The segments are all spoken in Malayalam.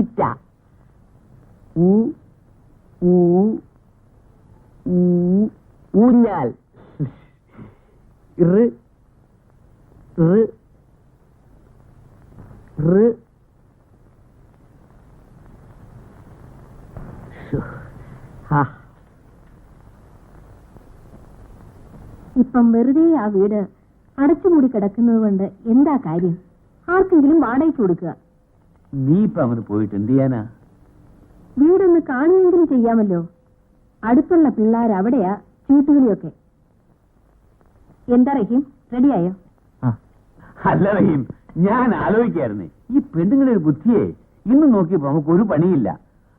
ഈറ്റ ഊ ഊഞ്ഞാൽ. ഇപ്പം വെറുതെ ആ വീട് അടച്ചുമൂടി കിടക്കുന്നത് കൊണ്ട് എന്താ കാര്യം? ആർക്കെങ്കിലും വാടകയ്ക്ക് കൊടുക്കുക. നീ ഇപ്പൊ അങ്ങോട്ട് പോയിട്ട് എന്ത് ചെയ്യാനാ? വീടൊന്ന് കാണുകയെങ്കിലും ചെയ്യാമല്ലോ. അടുത്തുള്ള പിള്ളേർ അവിടെയാ ചീട്ടുകളിയൊക്കെ എന്താ റഹീം? റെഡിയായോ? അല്ല റഹീം ഞാൻ ആലോചിക്കായിരുന്നു. ഈ പെണ്ണുങ്ങളുടെ ഒരു ബുദ്ധിയെ ഇന്ന് നോക്കിയപ്പോ നമുക്ക് ഒരു പണിയില്ല.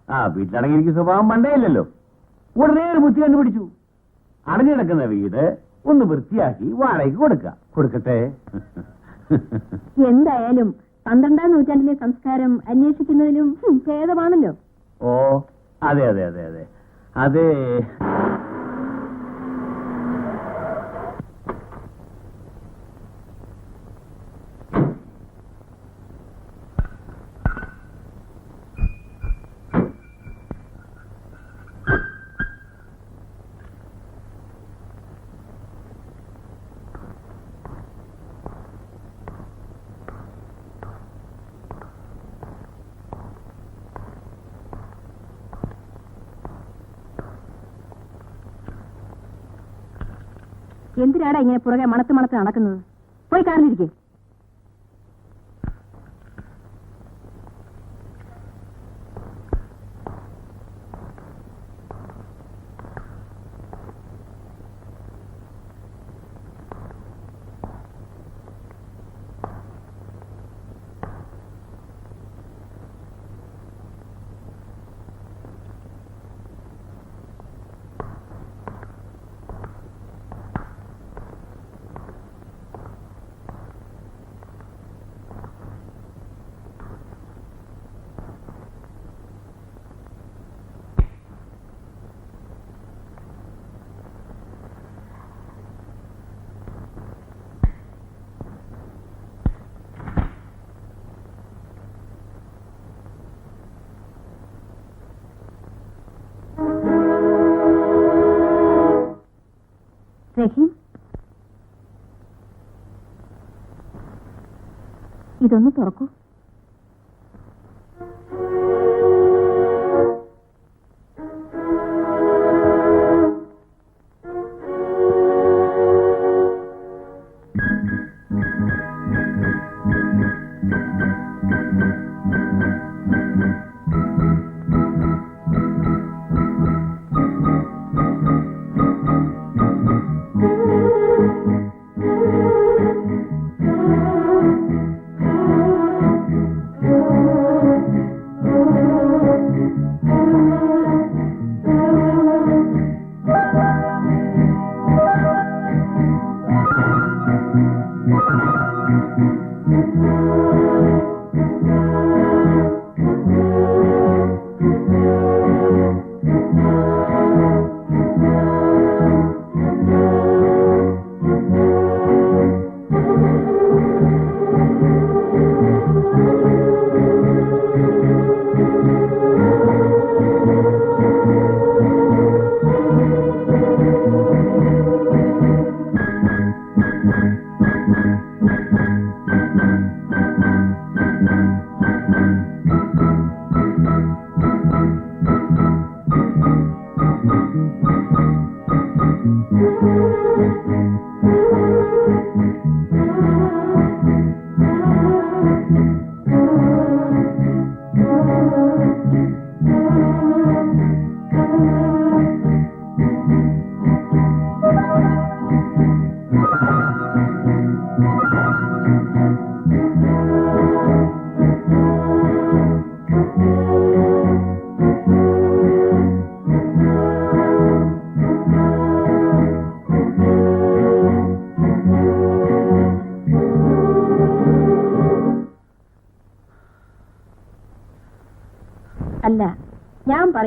ആ വീട്ടിലടങ്ങിയിരിക്കുന്ന സ്വഭാവം പണ്ടേയില്ലല്ലോ ഉടനെ ഒരു ബുദ്ധി കണ്ടുപിടിച്ചു. അടഞ്ഞു കിടക്കുന്ന വീട് ഒന്ന് വൃത്തിയാക്കി വാടകയ്ക്ക് കൊടുക്ക. കൊടുക്കട്ടെ? എന്തായാലും പന്ത്രണ്ടാം നൂറ്റാണ്ടിലെ സംസ്കാരം അന്വേഷിക്കുന്നതിലും ഭേദമാണല്ലോ. ഓ അതെ അതെ അതെ അതെ. അതെ എന്തിനാടാ ഇങ്ങനെ പുറകെ മണത്ത് മണത്ത് നടക്കുന്നത്? പോയി കാറിലിരിക്കേ റഹീം ഇതൊന്ന് തുറക്കൂ. അല്ല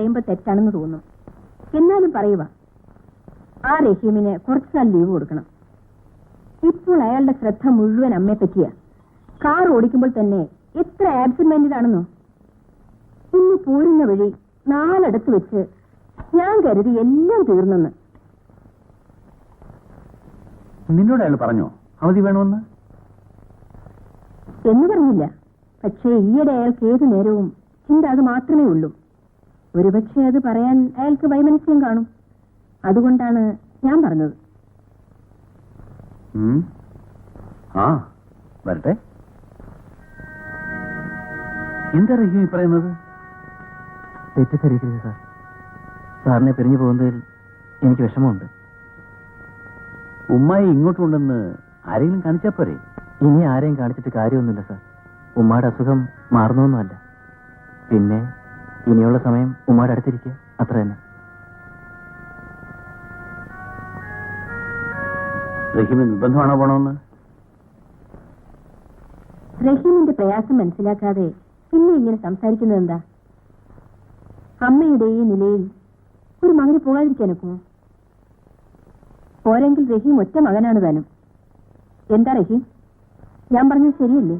പറയുമ്പോ തെറ്റാണെന്ന് തോന്നും. എന്നാലും പറയുക ആ റഹീമിന് കുറച്ചുനാൾ ലീവ് കൊടുക്കണം. ഇപ്പോൾ അയാളുടെ ശ്രദ്ധ മുഴുവൻ അമ്മയെ പറ്റിയാ. കാർ ഓടിക്കുമ്പോൾ തന്നെ എത്ര ആബ്സെന്റ് മൈൻഡഡ് ആണെന്നോ? ഇന്ന് പോരുന്ന വഴി നാലടത്ത് വെച്ച് ഞാൻ കരുതി എല്ലാം തീർന്നെന്ന്. നിന്നോട് അയാൾ പറഞ്ഞോ? അവധി വേണമെന്ന്? എന്ന് പറഞ്ഞില്ല. പക്ഷേ ഈയിടെ അയാൾക്ക് ഏത് നേരവും ചിന്ത അത് മാത്രമേ ഉള്ളൂ. ഒരുപക്ഷെ അത് പറയാൻ അയാൾക്ക് വൈമനസ്യം കാണും. അതുകൊണ്ടാണ് ഞാൻ പറഞ്ഞത്. ആ വരട്ടെ. എന്താ റഹീം ഈ പറയുന്നത്? തെറ്റിദ്ധരിക്കരുത് സാർ. സാറിനെ പിരിഞ്ഞു പോകുന്നതിൽ എനിക്ക് വിഷമമുണ്ട്. ഉമ്മായി ഇങ്ങോട്ടുണ്ടെന്ന് ആരെങ്കിലും കാണിച്ചാൽ പോരെ? ഇനി ആരെയും കാണിച്ചിട്ട് കാര്യമൊന്നുമില്ല സാർ. ഉമ്മയുടെ അസുഖം മാറുന്നൊന്നുമല്ല. പിന്നെ ഇനിയുള്ള സമയം ഉമ്മയുടെ അടുത്തിരിക്കുക. അത്ര തന്നെ. റഹീമിന് നിർബന്ധമാണോ പോണമെന്ന് റഹീമിന്റെ പ്രയാസം മനസ്സിലാക്കാതെ പിന്നെ ഇങ്ങനെ സംസാരിക്കുന്നത് എന്താ? അമ്മയുടെ ഈ നിലയിൽ ഒരു മകന് പോകാതിരിക്കാനൊക്കുമോ? പോരെങ്കിൽ റഹീം ഒറ്റ മകനാണ് താനും. എന്താ റഹീം? ഞാൻ പറഞ്ഞത് ശരിയല്ലേ?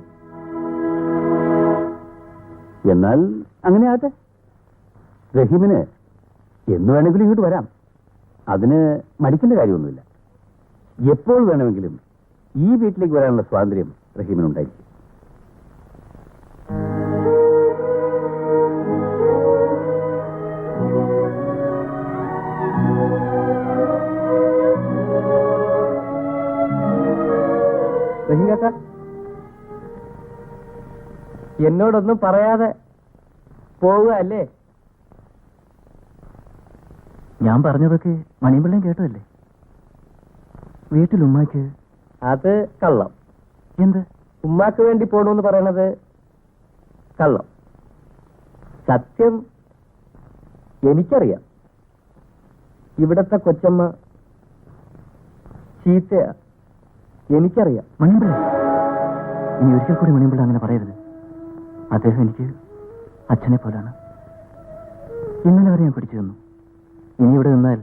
എന്നാൽ അങ്ങനെ ആകട്ടെ. റഹീമിന് എന്ന് വേണമെങ്കിലും ഇങ്ങോട്ട് വരാം. അതിന് മടിക്കേണ്ട കാര്യമൊന്നുമില്ല. എപ്പോൾ വേണമെങ്കിലും ഈ വീട്ടിലേക്ക് വരാനുള്ള സ്വാതന്ത്ര്യം റഹീമിനുണ്ടായിരിക്കും എന്നോടൊന്നും പറയാതെ പോവുക അല്ലേ ഞാൻ പറഞ്ഞതൊക്കെ മണിമ്പിള്ളയും കേട്ടതല്ലേ? വീട്ടിൽ ഉമ്മാക്ക് അത് കള്ളം. എന്ത്? ഉമ്മാക്ക് വേണ്ടി പോണെന്ന് പറയണത് കള്ളം. സത്യം എനിക്കറിയാം. ഇവിടത്തെ കൊച്ചമ്മ ചീത്തയാ. എനിക്കറിയാം. മണിമ്പിള്ള ഇനി ഒരിക്കൽ കൂടി മണിമ്പിള്ള അങ്ങനെ പറയരുത്. അദ്ദേഹം എനിക്ക് അച്ഛനെ പോലാണ്. ഇന്നലെ വരെ ഞാൻ പിടിച്ചു തന്നു ഇനി ഇവിടെ നിന്നാൽ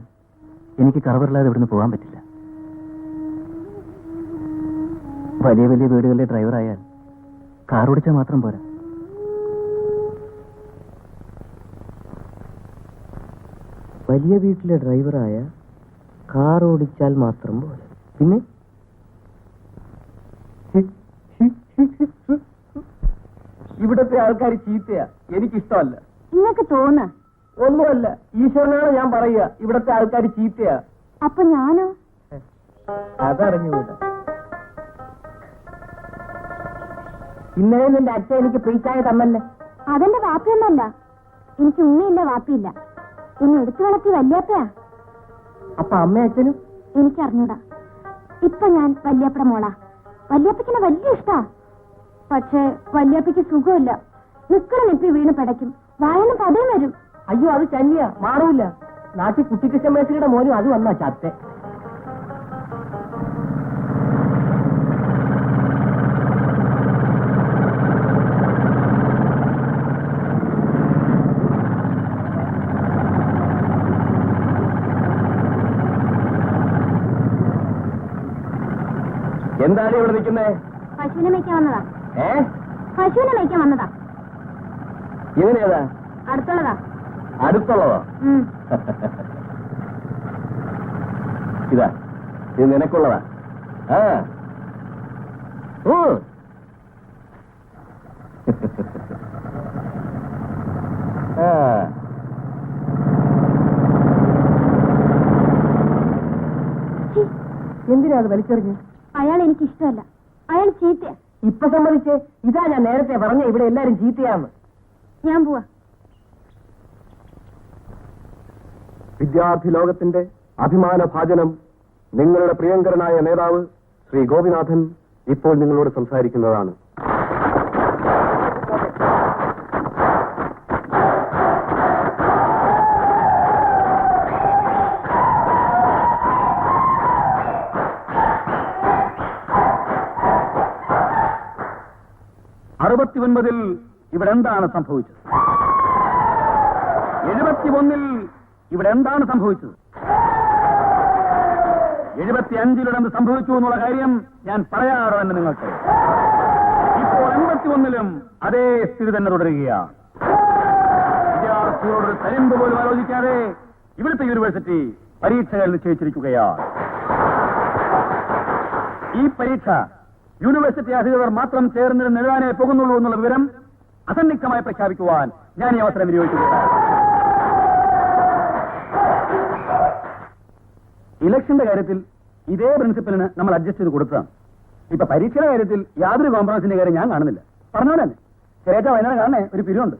എനിക്ക് കറവറില്ലാതെ ഇവിടുന്ന് പോകാൻ പറ്റില്ല. വലിയ വലിയ വീടുകളിലെ ഡ്രൈവറായാൽ കാർ ഓടിച്ചാൽ മാത്രം പോരാ. വലിയ വീട്ടിലെ ഡ്രൈവറായ കാർ ഓടിച്ചാൽ മാത്രം പോരാ. പിന്നെ? ഇവിടത്തെ ആൾക്കാർ ചീത്തയാ. എനിക്കിഷ്ടമല്ല. നിങ്ങൾക്ക് തോന്ന ഒന്നുമല്ല ഈശ്വരനാണ് ഞാൻ പറയുക. ഇവിടത്തെ ആൾക്കാർ ചീത്തയാ. അപ്പൊ ഞാനോ? അതറിഞ്ഞുകൂടാ. ഇന്നലെ നിന്റെ അച്ഛൻ എനിക്ക് പ്രീച്ചായ തമ്മല്ലേ അതെന്റെ വാപ്പിയൊന്നല്ല. എനിക്ക് ഉമ്മയില്ല വാപ്പിയില്ല. എന്നെ എടുത്തു വളർത്തി വല്യാപ്പയാ. അപ്പൊ അമ്മ അച്ഛനും? എനിക്കറിഞ്ഞൂടാ. ഇപ്പൊ ഞാൻ വല്യാപ്പയുടെ മോളാ. വല്യാപ്പയ്ക്കിനെ വലിയ ഇഷ്ടാ. പക്ഷേ വല്യാപ്പയ്ക്ക് സുഖമില്ല. നിക്കണം നിപ്പി വീണ് പിടയ്ക്കും. വായന പതയും വരും. അയ്യോ അത് ചന്നിയാ മാറൂല നാട്ടിൽ കുട്ടിക്കൃഷ്ണ മേശയുടെ മോനും അത് വന്നാ ചത്തെ. എന്താണ് ഇവിടെ നിൽക്കുന്നേ? പശുവിനെ മേയ്ക്കാൻ വന്നതാ. ഏ? പശുവിനെ മേയ്ക്കാൻ വന്നതാ. ഇവനേതാ? അടുത്തുള്ളതാ. അടുത്തുള്ളതോ. ഇതാ ഇത് നിനക്കുള്ളതാ. ആ. എന്തിനാ അത് വലിച്ചെറിഞ്ഞ്? അയാൾ എനിക്ക് ഇഷ്ടമല്ല അയാൾ ചീത്തയാ. ഇപ്പൊ സമ്മതിച്ച്? ഇതാ ഞാൻ നേരത്തെ പറഞ്ഞ ഇവിടെ എല്ലാരും ചീത്തയാന്ന്. ഞാൻ പോവാ. വിദ്യാർത്ഥി ലോകത്തിന്റെ അഭിമാന ഭാജനം നിങ്ങളുടെ പ്രിയങ്കരനായ നേതാവ് ശ്രീ ഗോപിനാഥൻ ഇപ്പോൾ നിങ്ങളോട് സംസാരിക്കുന്നതാണ്. അറുപത്തിയൊൻപതിൽ ഇവിടെ എന്താണ് സംഭവിച്ചത്? എഴുപത്തിയൊന്നിൽ ഇവിടെ എന്താണ് സംഭവിച്ചത്? എഴുപത്തി അഞ്ചിലൂടെ എന്ത് സംഭവിച്ചു എന്നുള്ള കാര്യം ഞാൻ പറയാറോ എന്ന് നിങ്ങൾക്ക്? ഇപ്പോൾ എൺപത്തി ഒന്നിലും അതേ സ്ഥിതി തന്നെ തുടരുകയാണ് വിദ്യാർത്ഥികളോട് തരിമ്പ് പോലും ആലോചിക്കാതെ ഇവിടുത്തെ യൂണിവേഴ്സിറ്റി പരീക്ഷകൾ നിശ്ചയിച്ചിരിക്കുകയാണ് ഈ പരീക്ഷ യൂണിവേഴ്സിറ്റി അധികൃതർ മാത്രം ചേർന്നിരുന്ന് എഴുതാനേ പോകുന്നുള്ളൂ എന്നുള്ള വിവരം അസന്നിഗ്ധമായി പ്രഖ്യാപിക്കുവാൻ ഞാൻ ഈ അവസരം വിനിയോഗിക്കുകയാണ്. ഇലക്ഷന്റെ കാര്യത്തിൽ ഇതേ പ്രിൻസിപ്പലിന് നമ്മൾ അഡ്ജസ്റ്റ് ചെയ്ത് കൊടുത്തതാണ്. ഇപ്പൊ പരീക്ഷയുടെ കാര്യത്തിൽ യാതൊരു കോംപ്രമൈസിന്റെ കാര്യം ഞാൻ കാണുന്നില്ല. പറഞ്ഞോളെ ചെറിയ വൈകുന്നേരം കാണണേ? ഒരു പിരിവുണ്ട്.